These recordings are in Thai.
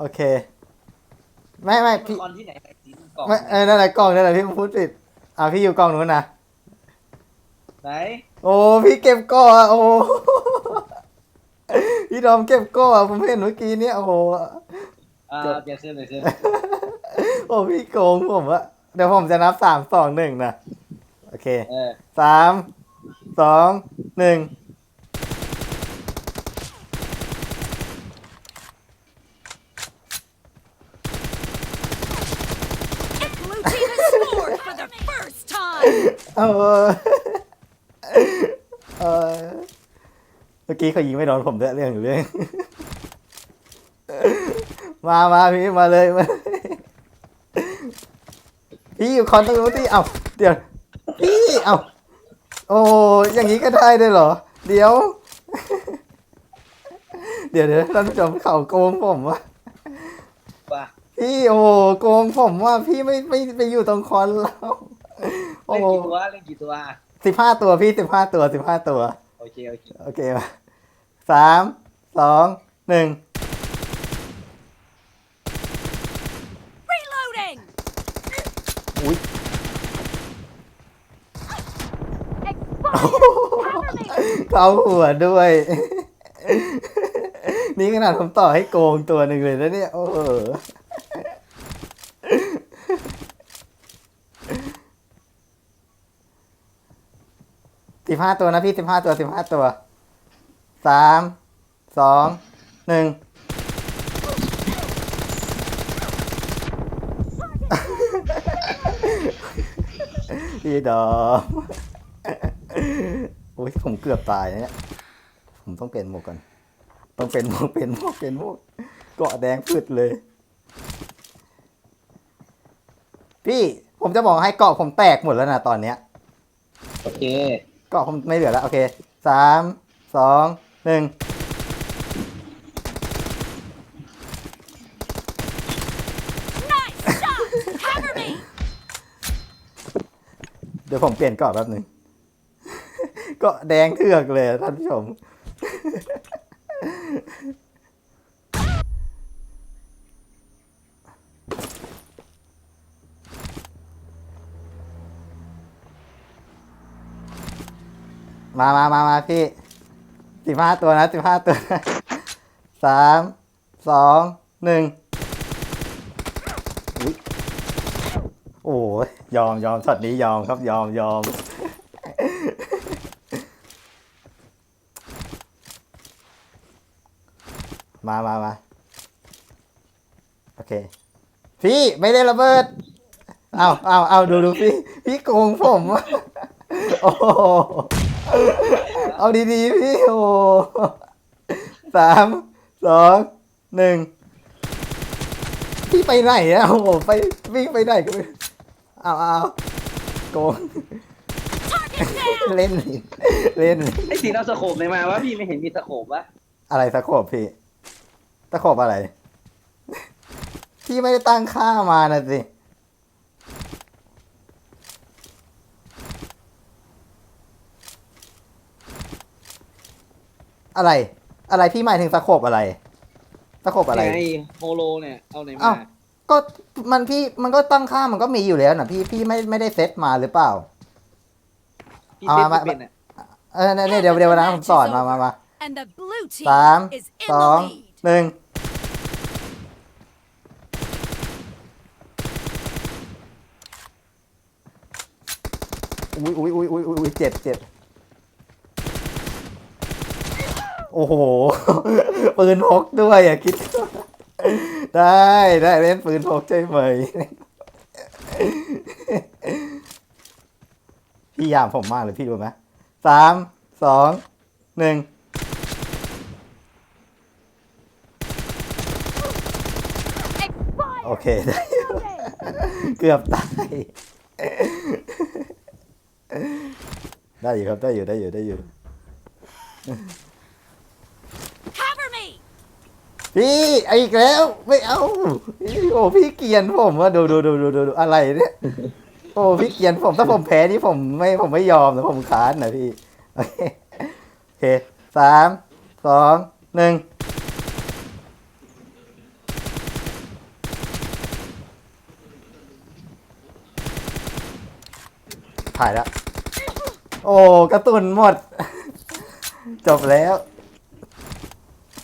โอเค ไม่ไม่พี่พี่คอนที่ไหนใส่สีกล่องไม่เออนั่นแหละกล้องนั่นแหละพี่พูดผิดอ่าพี่อยู่กล้องนู้นนะไหนโอ้พี่เก็บก้ออะโอ้พี่ดอมเก็บก้ออะผมเห็นเมื่อกี้เนี่ยโอ้โหอ่าเปลี่ยนเสื้อเปลี่ยนเสื้อโอ้พี่โกงผมอะเดี๋ยวผมจะนับสามสองหนึ่งนะโอเคเออสามสองหนึ่ง เออเออเมื่อกี้เขายิงไม่โดนผมด้วยเรื่องอยู่เรื่อง มามาพี่มาเลยมาเลยพี่อยู่คอนตรงนู้นที่เอ้าเดี๋ยวพี่เอ้าโอ้อย่างนี้ก็ได้ด้วยเหรอ เดี๋ยว เดี๋ยวเดี๋ยวท่านผู้ชมเขาโกงผมวะว่า พี่โอ้โกงผมว่าพี่ไม่ไม่ไปอยู่ตรงคอนแล้วโอ้ เล่นกี่ตัวเล่นกี่ตัวสิบห้าตัวพี่สิบห้าตัวสิบห้าตัว โอเคโอเคโอเคมาสามสองหนึ่ง Reloading. อุ้ยเข้าหัวด้วย นี่ขนาดผมต่อให้โกงตัวหนึ่งเลยนะเนี่ย โอ้โห สิบห้าตัวนะพี่สิบห้าตัวสิบห้าตัวสามสองหนึ่งพี่ดอมโอ้ยผมเกือบตายนะเนี่ยผมต้องเปลี่ยนหมวกก่อนต้องเป็นหมวกเป็นหมวกเป็นหมวกเกาะแดงพืดเลย พี่ผมจะบอกให้เกาะผมแตกหมดแล้วนะตอนเนี้ย โอเค กาะผมไม่เหลือแล้ว โอเคสามสองหนึ่ง Nice shot. Cover me. เดี๋ยวผมเปลี่ยนเกาะแป๊บหนึ่งเกาะแดงเถือกเลยท่านผู้ชม มามามามาพี่สิบห้าตัวนะสิบห้าตัวสามสองหนึ่งโอ้ยยอมยอมช็อตนี้ยอมครับยอมยอมมามามาโอเค พี่ไม่ได้ระเบิด เอาเอาเอาดูดูพี่ พี่โกงผม โอ้ เอาดีๆพี่โอ้โหสามสองหนึ่งพี่ไปไหนอะโอ้โหไปวิ่งไปไหนก็ไม่รู้เอาเอาโกง Target down. เล่นเล่นไอ้สีเอาสโคปไหนมาวะพี่ไม่เห็นมีสโคปวะอะไรตะขบพี่ตะขบอะไร พี่ไม่ได้ตั้งค่ามานะสิ อะไร อะไรพี่หมายถึงตะขบอะไรตะขบอะไร ไงโฮโลเนี่ย เอาไหนอ้ามาวก็มันพี่มันก็ตั้งค่ามันก็มีอยู่แล้วนะพี่พี่ไม่ไม่ได้เซตมาหรือเปล่า พี่เอาเซ็ตมา ไม่เป็นอะเออเนี่ยเดี๋ยวเดี๋ยวนะผมสอนมามามา And the blue team สาม is in ส the อง lead. หนึ่งอุ้ยอุ้ยอุ้ยอุ้ยอุ้ยเจ็บเจ็บ โอ้โห ปืนพกด้วยอะคิด ได้ได้เล่นปืนพกใช่ไหม พี่ยามผมมากเลยพี่รู้ไหมสามสองหนึ่งโอเคได้อยู่เกือบตาย ได้อยู่ครับ ได้อยู่ได้อยู่ได้อยู่ พี่ไอ้อีกแล้วไม่เอาโอ้พี่เกียนผมว่าดูดูดูดูดูอะไรเนี่ยโอ้พี่เกียนผมถ้าผมแพ้นี่ผมไม่ผมไม่ยอมนะผมขานนะพี่โอเคโอเคสามสองหนึ่งถ่ายแล้ว โอ้กระตุนหมด จบแล้ว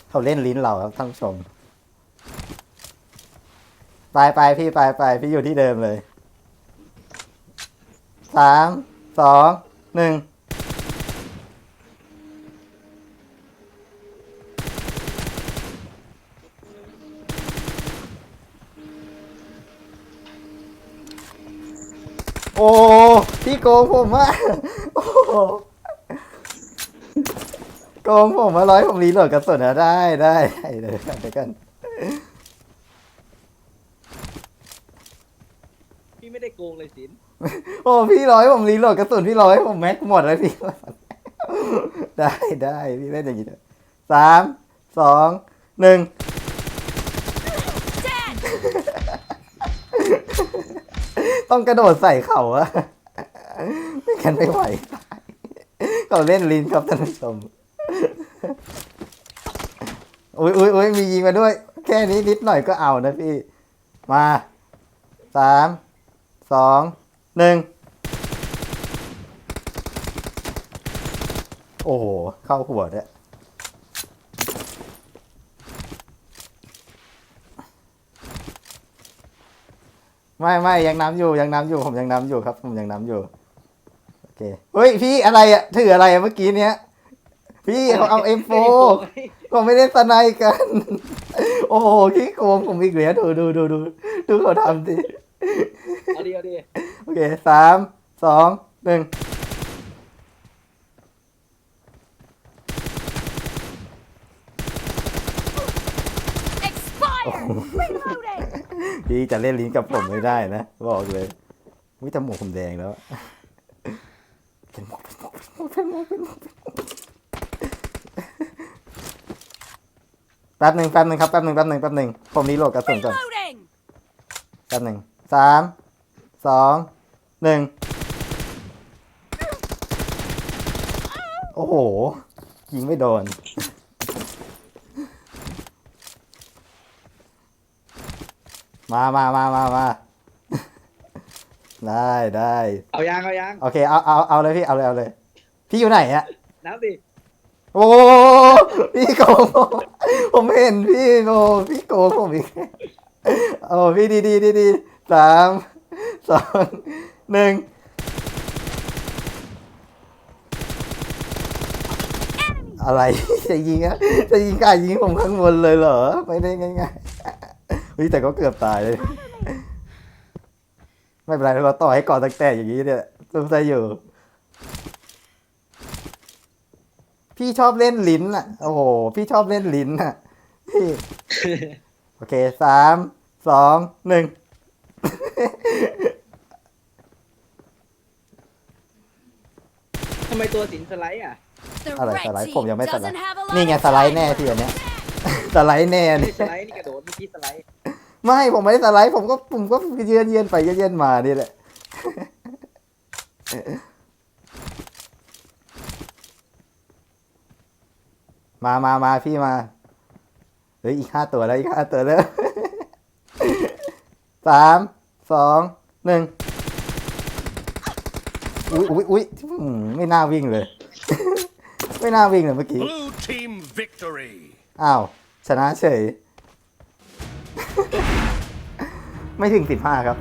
เขาเล่นลิ้นเราครับท่านผู้ชม ไปไปพี่ไปไปพี่อยู่ที่เดิมเลยสามสองหนึ่งโอ้ พี่โกงผมอะโอ้ โหโกงผมมาร้อยผมรีโหลดกระสุนอะได้ได้ได้เดี๋ยวกันเดี๋ยวกันพี่ไม่ได้โกงเลยสินโอ้พี่ร้อยผมรีโหลดกระสุนพี่ร้อยผมแม็กหมดเลยพี่ ได้ได้พี่เล่นอย่างนี้เถอะสามสองหนึ่ง Dead! ต้องกระโดดใส่เขาอะไม่กันไม่ไหวเขาเล่นลิ้นครับท่านผู้ชม อุ้ยอุ้ยอุ้ยมียิงมาด้วย แค่นี้นิดหน่อยก็เอานะพี่ มาสามสองหนึ่งโอ้โห เข้าหัวด้วยไม่ไม่ยังน้ำอยู่ยังน้ำอยู่ผมยังน้ำอยู่ครับ ผมยังน้ำอยู่โอเคเฮ้ยพี่อะไรอะถืออะไรอะเมื่อกี้เนี้ยพี่เขาเอาเอ็มโฟ ผมไม่ได้สนายกัน โอ้โหขี้โกงผมอีกแล้วดูดูดูดูดูเขาทำดิเอาดีเอาดีโอเคสามสองหนึ่ง Expire! Reloading! พี่จะเล่นลิ้นกับผมไม่ได้นะ บอกเลยวิจมูกผมแดงแล้ว เป็นหมวกเป็นหมวกเป็นหมวกเป็นหมวกเป็นหมวก แป๊บหนึ่งแป๊บหนึ่งครับแป๊บหนึ่งแป๊บหนึ่งแป๊บหนึ่งผมรีโหลดกระสุนก่อน Reloading! แป๊บหนึ่งสามสองหนึ่งโอ้โหยิงไม่โดน มามามามามาได้ได้เอายางเอายางโอเคเอาเอาเอาเลยพี่เอาเลยเอาเลย พี่อยู่ไหนอะน้ำดิโอ้พี่โกง ผมผมเห็นพี่โอ้พี่โกงผมอีกโอ้พี่ดีดีดีดีสามสองหนึ่งอะไรจะยิงอะจะยิงกายยิงผมข้างบนเลยเหรอไม่ได้ง่ายๆเฮ้ยแต่ก็เกือบตายเลย ไม่เป็นไรเราต่อให้ก่อนตั้งแต่อย่างนี้เนี่ยสงสัยอยู่ พี่ชอบเล่นลิ้นอะ โอ้โห พี่ชอบเล่นลิ้นอะพี่โอเคสามสองหนึ่งทำไมตัวสินสไลด์อะ The อะไร red สไลด์ team ผมยังไม่สไล doesn't ด์ have a lot นี่ไง of สไลด์ time แน่ left. ทีอันเนี้ยสไลด์แน่ไม่นี่สไลด์นี่กระโดดเมื่อกี้สไลด์ไม่ผมไม่ได้สไลด์ผมก็ผมก็เยือนเยือนไปเยือนมานี่แหละ มามามาพี่มา เฮ้ยอีกห้าตัวแล้วอีกห้าตัวแล้วสามสองหนึ่งอุ้ยอุ้ยอุ้ยอืมไม่น่าวิ่งเลย ไม่น่าวิ่งเลยเมื่อกี้ Blue team victory. อ้าวชนะเฉย ไม่ถึงสิบห้าครับ